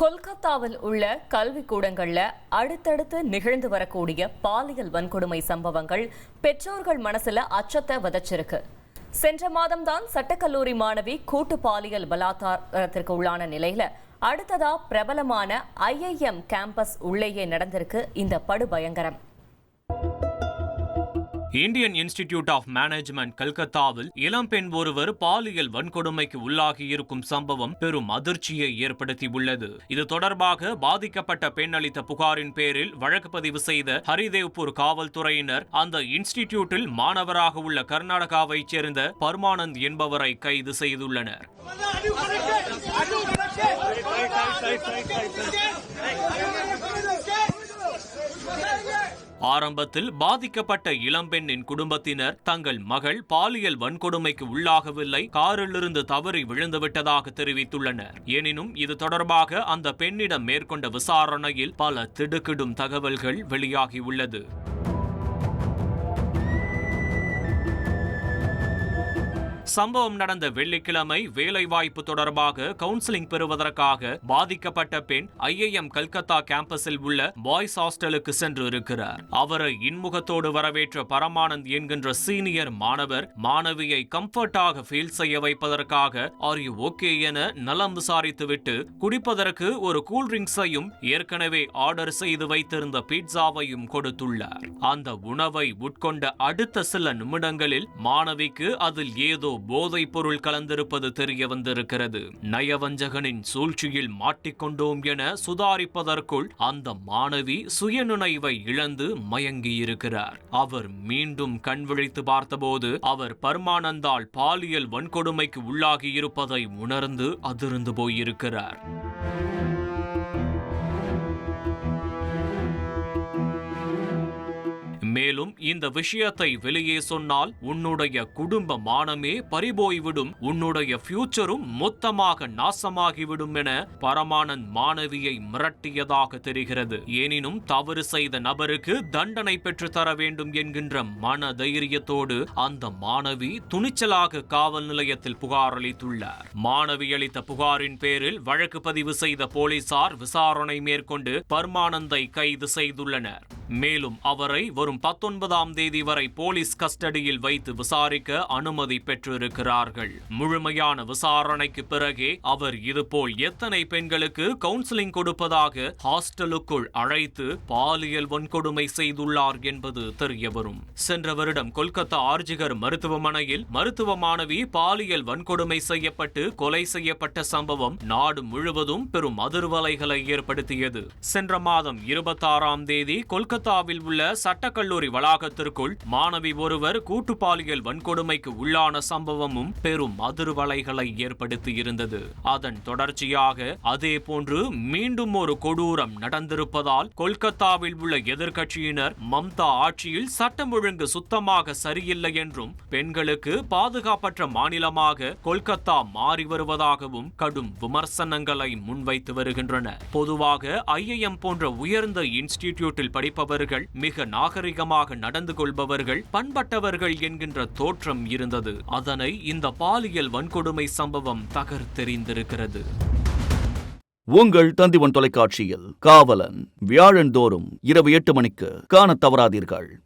கொல்கத்தாவில் உள்ள கல்விக்கூடங்களில் அடுத்தடுத்து நிகழ்ந்து வரக்கூடிய பாலியல் வன்கொடுமை சம்பவங்கள் பெற்றோர்கள் மனசுல அச்சத்தை விதைச்சிருக்கு. சென்ற மாதம்தான் சட்டக்கல்லூரி மாணவி கூட்டு பாலியல் பலாத்காரத்திற்கு உள்ளான நிலையில அடுத்ததா பிரபலமான ஐஐஎம் கேம்பஸ் உள்ளேயே நடந்திருக்கு இந்த படுபயங்கரம். இந்தியன் இன்ஸ்டிடியூட் ஆஃப் மேனேஜ்மெண்ட் கல்கத்தாவில் இளம்பெண் ஒருவர் பாலியல் வன்கொடுமைக்கு உள்ளாகி இருக்கும் சம்பவம் பெரும் அதிர்ச்சியை ஏற்படுத்தியுள்ளது. இது தொடர்பாக பாதிக்கப்பட்ட பெண் அளித்த புகாரின் பேரில் வழக்கு பதிவு செய்த ஹரிதேவ்பூர் காவல்துறையினர் அந்த இன்ஸ்டிடியூட்டில் மாணவராக உள்ள கர்நாடகாவைச் சேர்ந்த பர்மானந்த் என்பவரை கைது செய்துள்ளனர். ஆரம்பத்தில் பாதிக்கப்பட்ட இளம்பெண்ணின் குடும்பத்தினர் தங்கள் மகள் பாலியல் வன்கொடுமைக்கு உள்ளாகவில்லை காரிலிருந்து தவறி விழுந்துவிட்டதாக தெரிவித்துள்ளனர். எனினும் இது தொடர்பாக அந்த பெண்ணிடம் மேற்கொண்ட விசாரணையில் பல திடுக்கிடும் தகவல்கள் வெளியாகியுள்ளது. சம்பவம் நடந்த வெள்ளிக்கிழமை வேலைவாய்ப்பு தொடர்பாக கவுன்சிலிங் பெறுவதற்காக பாதிக்கப்பட்ட பெண் ஐஏஎம் கல்கத்தா கேம்பஸில் உள்ள பாய்ஸ் ஹாஸ்டலுக்கு சென்று இருக்கிறார். அவரை இன்முகத்தோடு வரவேற்ற பரமானந்த் என்கின்ற சீனியர் மாணவர் மாணவியை கம்ஃபர்டாக ஃபீல் செய்ய வைப்பதற்காக ஆர் யூ ஓகே என நலம் விசாரித்துவிட்டு குடிப்பதற்கு ஒரு கூல் ட்ரிங்க்ஸையும் ஏற்கனவே ஆர்டர் செய்து வைத்திருந்த பீட்சாவையும் கொடுத்துள்ளார். அந்த உணவை உட்கொண்ட அடுத்த சில நிமிடங்களில் மாணவிக்கு அதில் ஏதோ போதைப் பொருள் கலந்திருப்பது தெரிய வந்திருக்கிறது. நயவஞ்சகனின் சூழ்ச்சியில் மாட்டிக்கொண்டோம் என சுதாரிப்பதற்குள் அந்த மாணவி சுயநினைவை இழந்து மயங்கியிருக்கிறார். அவர் மீண்டும் கண் விழித்து பார்த்தபோது அவர் பர்மானந்தால் பாலியல் வன்கொடுமைக்கு உள்ளாகி இருப்பதை உணர்ந்து அதிர்ந்து போயிருக்கிறார். மேலும் இந்த விஷயத்தை வெளியே சொன்னால் உன்னுடைய குடும்ப மானமே பறிபோய்விடும் உன்னுடைய ஃபியூச்சரும் மொத்தமாக நாசமாகிவிடும் என பரமானந்த் மாணவியை மிரட்டியதாக தெரிகிறது. எனினும் தவறு செய்த நபருக்கு தண்டனை பெற்று தர வேண்டும் என்கின்ற மன தைரியத்தோடு அந்த மாணவி துணிச்சலாக காவல் நிலையத்தில் புகார் அளித்துள்ளார். மாணவி அளித்த புகாரின் பேரில் வழக்கு பதிவு செய்த போலீசார் விசாரணை மேற்கொண்டு பர்மானந்தை கைது செய்துள்ளனர். மேலும் அவரை வரும் பத்தொன்பதாம் தேதி வரை போலீஸ் கஸ்டடியில் வைத்து விசாரிக்க அனுமதி பெற்றிருக்கிறார்கள். முழுமையான விசாரணைக்கு பிறகே அவர் இதுபோல் எத்தனை பெண்களுக்கு கவுன்சிலிங் கொடுப்பதாக ஹாஸ்டலுக்குள் அழைத்து பாலியல் வன்கொடுமை செய்துள்ளார் என்பது தெரியவரும் சென்ற வருடம் கொல்கத்தா ஆர்ஜிகர் மருத்துவமனையில் மருத்துவ மாணவி பாலியல் வன்கொடுமை செய்யப்பட்டு கொலை செய்யப்பட்ட சம்பவம் நாடு முழுவதும் பெரும் அதிர்வலைகளை ஏற்படுத்தியது. சென்ற மாதம் இருபத்தாறாம் தேதி கொல்கத்தாவில் உள்ள சட்டக்கல்லூரி வளாகத்திற்குள் மாணவி ஒருவர் கூட்டு பாலியல் வன்கொடுமைக்கு உள்ளான சம்பவமும் பெரும் அதிர்வலைகளை ஏற்படுத்தியிருந்தது. அதன் தொடர்ச்சியாக அதே போன்று மீண்டும் ஒரு கொடூரம் நடந்திருப்பதால் கொல்கத்தாவில் உள்ள எதிர்க்கட்சியினர் மம்தா ஆட்சியில் சட்டம் ஒழுங்கு சுத்தமாக சரியில்லை என்றும் பெண்களுக்கு பாதுகாப்பற்ற மாநிலமாக கொல்கத்தா மாறி வருவதாகவும் கடும் விமர்சனங்களை முன்வைத்து வருகின்றனர். பொதுவாக ஐஏஎம் போன்ற உயர்ந்த இன்ஸ்டிடியூட்டில் நடப்பவர்கள் மிக நாகரிகமாக நடந்து கொள்பவர்கள் பண்பட்டவர்கள் என்கின்ற தோற்றம் இருந்தது. அதனை இந்த பாலியல் வன்கொடுமை சம்பவம் தகர்த்தெறிந்திருக்கிறது. உங்கள் தந்திவன் தொலைக்காட்சியில் காவலன் வியாழந்தோறும் இரவு எட்டு மணிக்கு காணத் தவறாதீர்கள்.